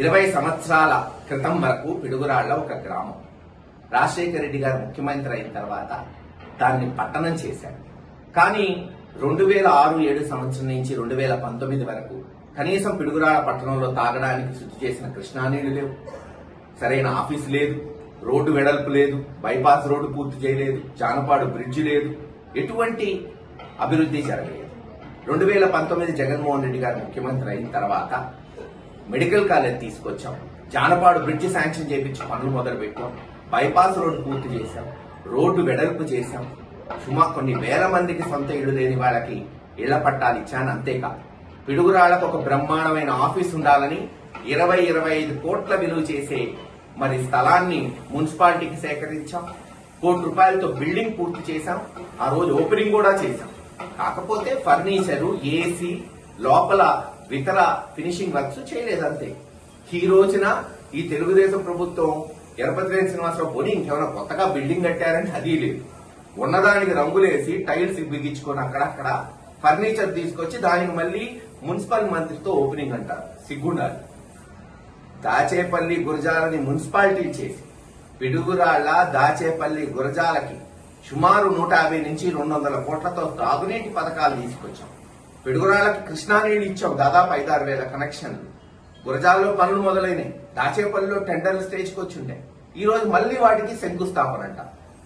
ఇరవై సంవత్సరాల క్రితం వరకు పిడుగురాళ్ళ ఒక గ్రామం. రాజశేఖర రెడ్డి గారు ముఖ్యమంత్రి అయిన తర్వాత దాన్ని పట్టణం చేశారు. కానీ రెండు వేల ఆరు ఏడు సంవత్సరం నుంచి రెండు వేల పంతొమ్మిది వరకు కనీసం పిడుగురాళ్ళ పట్టణంలో తాగడానికి శుద్ధి చేసిన కృష్ణానీళ్ళు లేవు. సరైన ఆఫీస్ లేదు రోడ్డు వెడల్పు లేదు బైపాస్ రోడ్డు పూర్తి చేయలేదు జానపాడు బ్రిడ్జి లేదు ఎటువంటి అభివృద్ధి జరగలేదు. రెండు వేల పంతొమ్మిది జగన్మోహన్ రెడ్డి గారు ముఖ్యమంత్రి అయిన తర్వాత మెడికల్ కాలేజ్ తీసుకొచ్చాం. జానపాడు బ్రిడ్జ్ శాంక్షన్ చేయించి పనులు మొదలు పెట్టాం బైపాస్ రోడ్డు పూర్తి చేశాం. రోడ్డు వెడల్పు చేశాం. సుమా కొన్ని వేల మందికి సొంత ఇళ్ళు లేని వాళ్ళకి ఇళ్ళ పట్టాలు ఇచ్చాను అంతేకాదు పిడుగురాళ్ళకు ఒక బ్రహ్మాండమైన ఆఫీస్ ఉండాలని ఇరవై ఇరవై ఐదు కోట్ల విలువ చేసే మరి స్థలాన్ని మున్సిపాలిటీకి సేకరించాం. కోటి రూపాయలతో బిల్డింగ్ పూర్తి చేశాం. ఆ రోజు ఓపెనింగ్ కూడా చేశాం. కాకపోతే ఫర్నిచరు ఏసీ లోపల ఇతర ఫినిషింగ్ వర్క్స్ చేయలేదంతే. ఈ రోజున ఈ తెలుగుదేశం ప్రభుత్వం ఎరపతిరేని శ్రీనివాసరావు పోనీ ఇంకేమైనా కొత్తగా బిల్డింగ్ కట్టారంటే అది లేదు. ఉన్నదానికి రంగులేసి టైల్స్ బిగించుకొని అక్కడక్కడ ఫర్నిచర్ తీసుకొచ్చి దానికి మళ్ళీ మున్సిపల్ మంత్రితో ఓపెనింగ్ అంటారు. సిగ్గుండాలి. దాచేపల్లి గురజాలని మున్సిపాలిటీ చేసి పిడుగురాళ్ళ దాచేపల్లి గురజాలకి సుమారు నూట యాభై నుంచి రెండు వందల కోట్లతో తాగునీటి పథకాలు తీసుకొచ్చాం. పిడుగురాళ్ళకి కృష్ణా నీళ్ళు ఇచ్చాం దాదాపు ఐదారు వేల కనెక్షన్లు. గురజాల్లో పనులు మొదలైనాయి. దాచేపల్లిలో టెండర్లు స్టేజ్కి వచ్చిండే. ఈ రోజు మళ్ళీ వాటికి శంకుస్థాపన అంట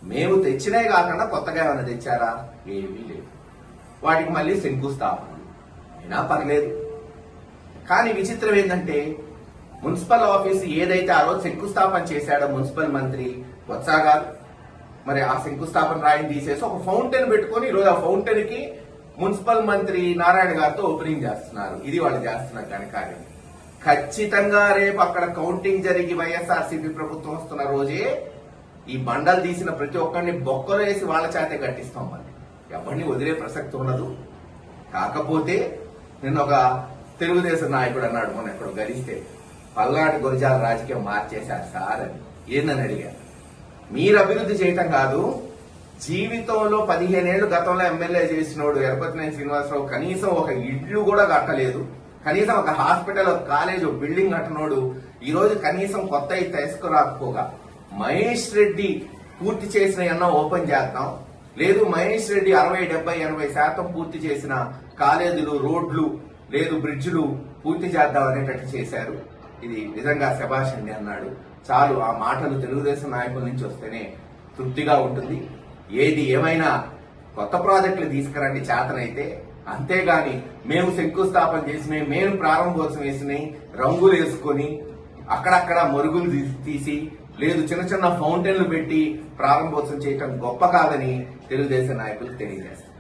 మేము తెచ్చినే కాకుండా కొత్తగా ఏమైనా తెచ్చారా? ఏమీ లేదు. వాటికి మళ్ళీ శంకుస్థాపన అయినా పర్లేదు. కానీ విచిత్రం ఏంటంటే మున్సిపల్ ఆఫీస్ ఏదైతే ఆ రోజు శంకుస్థాపన చేశాడో మున్సిపల్ మంత్రి వత్సా గారు మరి ఆ శంకుస్థాపన రాయిని తీసేసి ఒక ఫౌంటైన్ పెట్టుకొని ఈరోజు ఆ ఫౌంటైన్కి మున్సిపల్ మంత్రి నారాయణ గారితో ఓపెనింగ్ చేస్తున్నారు. ఇది వాళ్ళు చేస్తున్న ఘనకార్యం. ఖచ్చితంగా రేపు అక్కడ కౌంటింగ్ జరిగి వైఎస్ఆర్సీపీ ప్రభుత్వం వస్తున్న రోజే ఈ బండలు తీసిన ప్రతి ఒక్కరిని బొక్కలు వేసి వాళ్ళ చేతే కట్టిస్తాం మళ్ళీ. ఎవరిని వదిలే ప్రసక్తి ఉండదు. కాకపోతే నిన్న ఒక తెలుగుదేశం నాయకుడు అన్నాడు మొన్న ఎక్కడ గలిస్తే పల్నాటి గురజాల రాజకీయం మార్చేశారు సార్ అని. ఏందని అడిగారు? మీరు అభివృద్ధి చేయటం కాదు జీవితంలో పదిహేనేళ్ళు గతంలో ఎమ్మెల్యే చేసినోడు ఎరపతినేని శ్రీనివాసరావు కనీసం ఒక ఇల్లు కూడా కట్టలేదు. కనీసం ఒక హాస్పిటల్ ఒక కాలేజ్ ఒక బిల్డింగ్ కట్టనోడు ఈ రోజు కనీసం కొత్త తీసుకురాకపోగా. మహేష్ రెడ్డి పూర్తి చేసిన ఎన్నో ఓపెన్ చేద్దాం? లేదు మహేష్ రెడ్డి అరవై డెబ్బై ఎనభై శాతం పూర్తి చేసిన కాలేజీలు రోడ్లు లేదు బ్రిడ్జ్లు పూర్తి చేద్దాం అనేటట్టు చేశారు. ఇది నిజంగా శభాష్ అండి అన్నాడు. చాలు ఆ మాటలు తెలుగుదేశం నాయకుల నుంచి వస్తేనే తృప్తిగా ఉంటుంది. ఏది ఏమైనా కొత్త ప్రాజెక్టులు తీసుకురండి చేతనైతే. అంతేగాని మేము శంకుస్థాపన చేసినవి మేము ప్రారంభోత్సవం వేసినవి రంగులు వేసుకొని అక్కడక్కడ మరుగులు తీసి లేదు చిన్న చిన్న ఫౌంటైన్లు పెట్టి ప్రారంభోత్సవం చేయటం గొప్ప కాదని తెలుగుదేశం నాయకులు తెలియజేస్తారు.